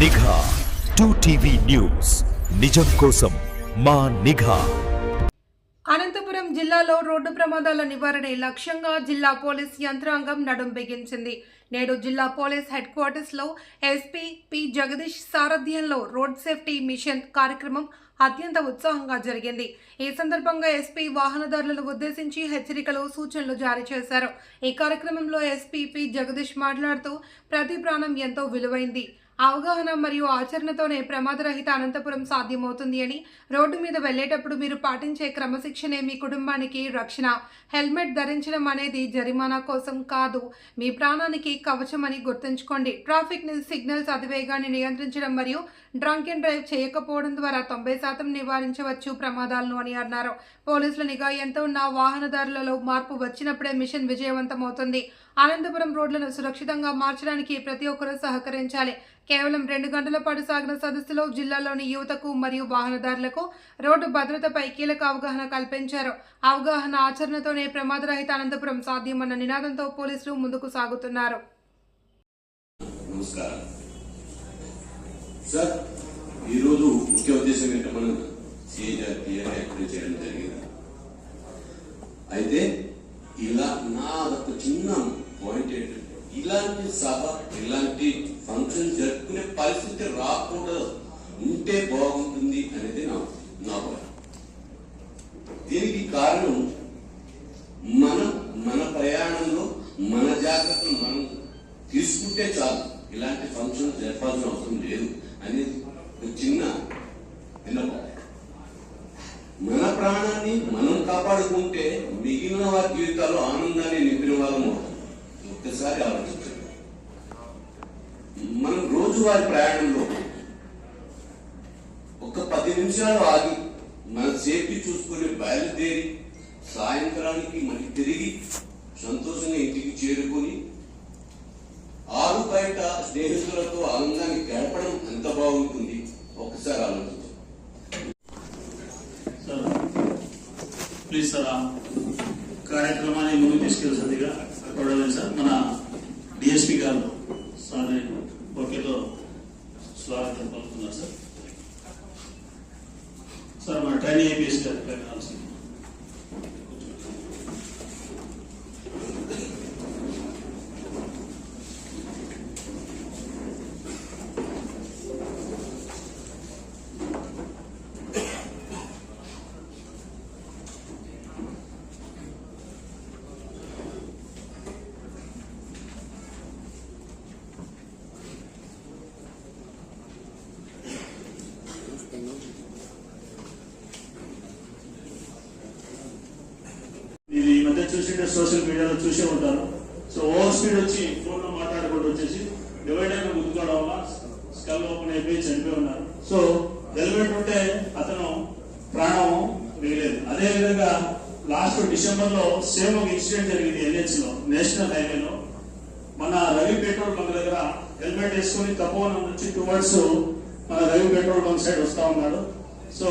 నిఘా. Two TV news నిజం కోసం మా నిఘా. అనంతపురం జిల్లాలో రోడ్డు ప్రమాదాల నివారణే లక్ష్యంగా జిల్లా పోలీస్ యంత్రాంగం నడుం బిగించింది. నేడు జిల్లా పోలీస్ హెడ్ క్వార్టర్స్లో ఎస్పీ పి జగదీష్ సారథ్యంలో రోడ్ సేఫ్టీ మిషన్ కార్యక్రమం అత్యంత ఉత్సాహంగా జరిగింది. ఈ సందర్భంగా ఎస్పీ వాహనదారులను ఉద్దేశించి హెచ్చరికలు సూచనలు జారీ చేశారు. ఈ కార్యక్రమంలో ఎస్పీ పి జగదీష్ మాట్లాడుతూ ప్రతి ప్రాణం ఎంతో విలువైంది. అవగాహన మరియు ఆచరణతోనే ప్రమాదరహిత అనంతపురం సాధ్యమవుతుంది అని రోడ్డు మీద వెళ్ళేటప్పుడు మీరు పాటించే క్రమశిక్షణే మీ కుటుంబానికి రక్షణ. హెల్మెట్ ధరించడం అనేది జరిమానా కోసం కాదు. మీ ప్రాణానికి కవచం అని గుర్తుంచుకోండి. ట్రాఫిక్ సిగ్నల్స్ అతివేగాన్ని నియంత్రించడం మరియు డ్రంక్ అండ్ డ్రైవ్ చేయకపోవడం ద్వారా తొంభై శాతం నివారించవచ్చు ప్రమాదాలను అని అన్నారు. పోలీసుల నిఘా ఎంత ఉన్న వాహనదారులలో మార్పు వచ్చినప్పుడే మిషన్ విజయవంతమవుతుంది. అనంతపురం రోడ్లను సురక్షితంగా మార్చడానికి ప్రతి ఒక్కరూ సహకరించాలి. కేవలం రెండు గంటల పాటు సాగిన సదస్సులో జిల్లాలోని యువతకు మరియు వాహనదారులకు రోడ్డు భద్రతపై కీలక అవగాహన కల్పించారు. అవగాహన ఆచరణతోనే ప్రమాదరహిత అనంతపురం సాధ్యమన్న నినాదంతో పోలీసులు ముందుకు సాగుతున్నారు. సార్ ఈరోజు ముఖ్య ఉద్దేశం ఏంటో మనం సిఏ చేయడం జరిగింది. అయితే ఇలా నా ఒక చిన్న ఇలాంటి సభ ఇలాంటి ఫంక్షన్ జరుపుకునే పరిస్థితి రాకూడదు. ఉంటే బాగుంటుంది అనేది నా నా దీనికి కారణం మనం మన ప్రయాణంలో మన జాగ్రత్తలు మనం తీసుకుంటే చాలు. ఇలాంటి ఫంక్షన్ జరపాల్సిన అవసరం లేదు అనేది చిన్న విన్నపం. మన ప్రాణాన్ని మనం కాపాడుకుంటే మిగిలిన వారి జీవితాల్లో ఆనందాన్ని నింపిన వాళ్ళం అవుతాం. ఒక్కసారి ఆలోచించండి. మనం రోజువారి ప్రయాణంలో ఒక పది నిమిషాలు ఆగి మన సేఫ్టీ చూసుకుని బయలుదేరి సాయంత్రానికి మళ్ళీ తిరిగి సంతోషంగా ఇంటికి చేరుకొని ఆరు బయట స్నేహితులతో ఆనందాన్ని గడపడం ఎంత బాగుంటుంది? ఒకసారి ఆలోచించండి. సార్ ప్లీజ్ సార్ కార్యక్రమాన్ని ముందుకు తీసుకెళ్తుందిగా చూడలేదు సార్ మన డిఎస్పి గారు సార్ ఓకేతో స్వాగతం పలుకుతున్నారు సార్. సార్ మన ట్రైనింగ్ ఐపీఎస్ గారు చూసింటే సోషల్ మీడియాలో చూసే ఉంటారు సో ఓవర్ స్పీడ్ వచ్చి ఫోన్లో మాట్లాడుకుంటూ వచ్చేసి డివైడర్ గుద్దుకోవడం వల్ల స్కల్ ఓపెన్ అయిపోయి చనిపోయి ఉన్నారు. సో హెల్మెట్ ఉంటే అతను ప్రాణం మిగిలేదు అదే విధంగా లాస్ట్ డిసెంబర్లో సేమ్ ఒక ఇన్సిడెంట్ జరిగింది ఎన్హెచ్లో నేషనల్ హైవేలో. మన రవి పెట్రోల్ బంక్ దగ్గర హెల్మెట్ వేసుకుని తపోవనం నుంచి టువర్డ్స్ మన రవి పెట్రోల్ బంక్ సైడ్ వస్తా ఉన్నాడు. సో